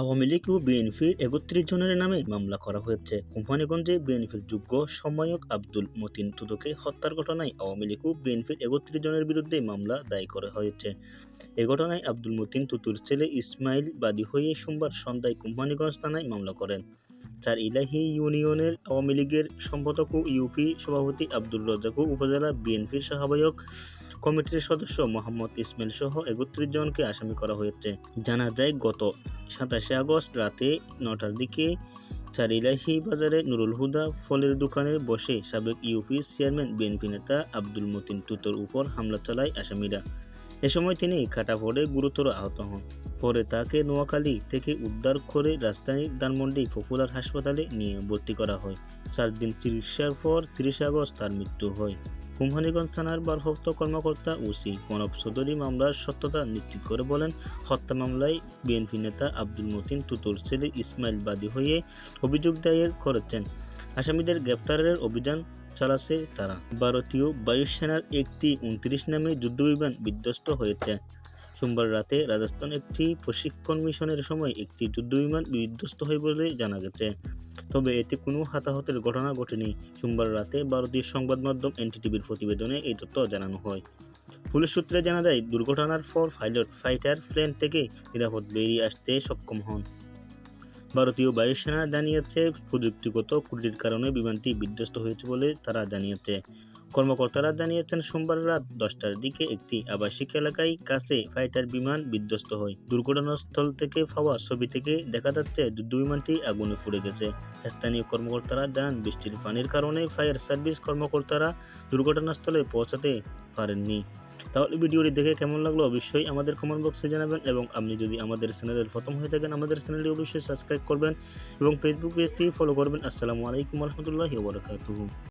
আওয়ামী লীগ ও বিএনপির একত্রিশ জনের নামে মামলা করা হয়েছে। কোম্পানিগঞ্জে বিএনপির যোগ্য সমন্বয়ক আব্দুল মতিন তুদকে হত্যার ঘটনায় আওয়ামী লীগ ও বিএনপির একত্রিশ জনের বিরুদ্ধে মামলা দায়ী করা হয়েছে। এ ঘটনায় আব্দুল মতিন তুতুর ছেলে ইসমাইল বাদী হয়ে সোমবার সন্ধ্যায় কোম্পানিগঞ্জ থানায় মামলা করেন। চার ইলাহি ইউনিয়নের আওয়ামী লীগের সম্পাদক ও ইউপি সভাপতি আব্দুল রজ্জাক ও উপজেলা বিএনপির সহায়ক কমিটির সদস্য মোহাম্মদ ইসমাইল সহ একত্রিশ জনকে আসামি করা হয়েছে। জানা যায়, গত সাতাশে আগস্ট রাতে নটার দিকে চারিলাহি বাজারে নুরুল হুদা ফলের দোকানে বসে সাবেক ইউপি চেয়ারম্যান বিএনপি নেতা আব্দুল মতিন তুতোর উপর হামলা চালায় আসামিরা। এ সময় তিনি কাটা পড়ে গুরুতর আহত হন। পরে তাকে নোয়াখালী থেকে উদ্ধার করে রাজধানীর ধানমন্ডি পপুলার হাসপাতালে নিয়ে ভর্তি করা হয়। চার দিন চিকিৎসার পর তিরিশে আগস্ট তার মৃত্যু হয়। কুম্ভানীগঞ্জ থানার ভারপ্রাপ্ত কর্মকর্তা ওসি প্রণব চৌধুরী মামলার সত্যতা নিশ্চিত করে বলেন, হত্যা মামলায় বিএনপি নেতা আব্দুল মতিন তুতুর ছেলে ইসমাইল বাদী হয়ে অভিযোগ দায়ের করেছেন। আসামিদের গ্রেপ্তারের অভিযান চালাচ্ছে তারা। ভারতীয় বায়ুসেনার একটি উনত্রিশ নামে যুদ্ধবিমান বিধ্বস্ত হয়েছে। সোমবার রাতে রাজস্থান একটি প্রশিক্ষণ মিশনের সময় একটি যুদ্ধবিমান বিধ্বস্ত হয় বলে জানা গেছে। তবে এতে কোনো হতাহতের ঘটনা ঘটেনি। সোমবার রাতে ভারতীয় সংবাদ মাধ্যম এনটিটিভির প্রতিবেদনে এই তথ্য জানানো হয়। পুলিশ সূত্রে জানা যায়, দুর্ঘটনার পর পাইলট ফাইটার প্লেন থেকে নিরাপদ বেরিয়ে আসতে সক্ষম হন। ভারতীয় বায়ুসেনা জানিয়েছে প্রযুক্তিগত ত্রুটির কারণে বিমানটি বিধ্বস্ত হয়েছে বলে তারা জানিয়েছে। কর্মকর্তারা জানিয়েছেন, সোমবার রাত দশটার দিকে একটি আবাসিক এলাকায় কাছে ফাইটার বিমান বিধ্বস্ত হয়। দুর্ঘটনাস্থল থেকে পাওয়া ছবি থেকে দেখা যাচ্ছে যুদ্ধবিমানটি আগুনে পুড়ে গেছে। স্থানীয় কর্মকর্তারা জানান, বৃষ্টির পানির কারণে ফায়ার সার্ভিস কর্মকর্তারা দুর্ঘটনাস্থলে পৌঁছাতে পারেননি। তাহলে ভিডিওটি দেখে কেমন লাগল অবশ্যই আমাদের কমেন্ট বক্সে জানাবেন এবং আপনি যদি আমাদের চ্যানেলের প্রথম হয়ে থাকেন, আমাদের চ্যানেলটি অবশ্যই সাবস্ক্রাইব করবেন এবং ফেসবুক পেজটি ফলো করবেন। আসসালামু আলাইকুম রহমতুল্লাহ ওবরাকাতুহু